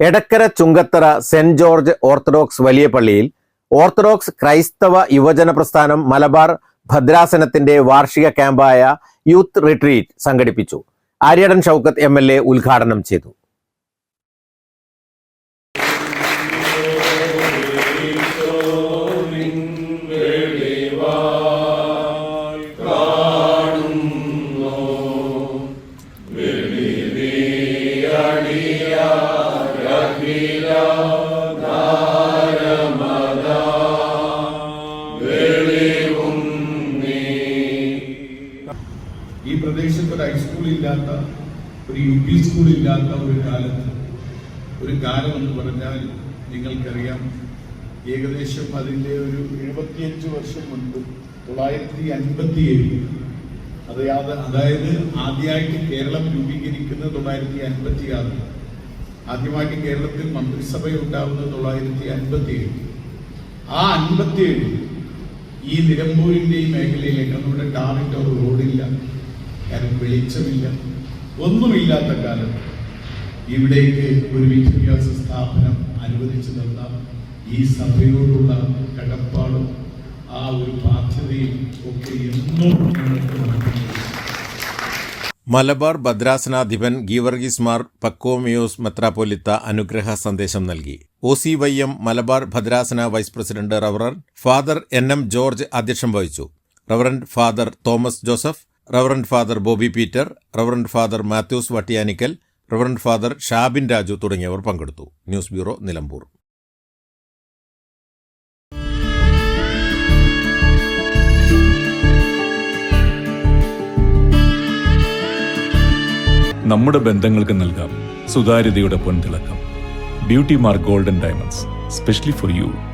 Edakkara Chungathara saint George Orthodox വലിയ പള്ളിയിൽ orthodox ക്രൈസ്തവ യുവജന പ്രസ്ഥാനം മലബാർ ഭദ്രാസനത്തിന്റെ വാർഷിക ക്യാമ്പായ യൂത്ത് റിട്രീറ്റ് സംഘടിപ്പിച്ചു. ആര്യടൻ ഷൗക്കത്ത് എം ഉദ്ഘാടനം ചെയ്തു. പ്രദേശത്ത് ഒരു ഹൈസ്കൂൾ ഇല്ലാത്ത ഒരു യു പി സ്കൂൾ ഇല്ലാത്ത ഒരു കാലത്ത് ഒരു കാലം എന്ന് പറഞ്ഞാൽ നിങ്ങൾക്കറിയാം. ഏകദേശം അതിന്റെ ഒരു എഴുപത്തിയഞ്ച് വർഷം മുൻപ് തൊള്ളായിരത്തി അൻപത്തി ഏഴ് അതായത് അതായത് ആദ്യമായിട്ട് കേരളം രൂപീകരിക്കുന്നത് തൊള്ളായിരത്തി അൻപത്തി ആറ് ആദ്യമായിട്ട് കേരളത്തിൽ മന്ത്രിസഭ ഉണ്ടാവുന്നത് തൊള്ളായിരത്തി അൻപത്തി ഏഴ് ആ അൻപത്തി ഏഴ് ഈ നിലമ്പൂരിന്റെ ഈ മേഖലയിലേക്ക് നമ്മുടെ ടാറിന്റെ ഒരു റോഡില്ല. കാരണം വെളിച്ചമില്ല. ഒന്നുമില്ലാത്ത കാലം. ഇവിടേക്ക് ഒരു വിദ്യാഭ്യാസ സ്ഥാപനം അനുവദിച്ചു തന്ന ഈ സഭയോടുള്ള കടപ്പാടും ആ ഒരു ബാധ്യതയും ഒക്കെ എന്നും മലബാർ ഭദ്രാസനാധിപൻ ഗീവർഗീസ് മാർ പക്കോമിയോസ് മെത്രാപ്പൊലിത്ത അനുഗ്രഹ സന്ദേശം നൽകി. O C Y M Malabar ഭദ്രാസന vice president reverend father N M George അധ്യക്ഷം വഹിച്ചു. Reverend father Thomas Joseph reverend father Bobby Peter reverend father Mathews Vattiyanikkal reverend father Shabin Raju തുടങ്ങിയവർ പങ്കെടുത്തു. News bureau Nilambur. നമ്മുടെ ബന്ധങ്ങൾക്ക് നൽകാം സുതാര്യതയുടെ പൊൻതിളക്കം. Beauty mark golden diamonds specially for you.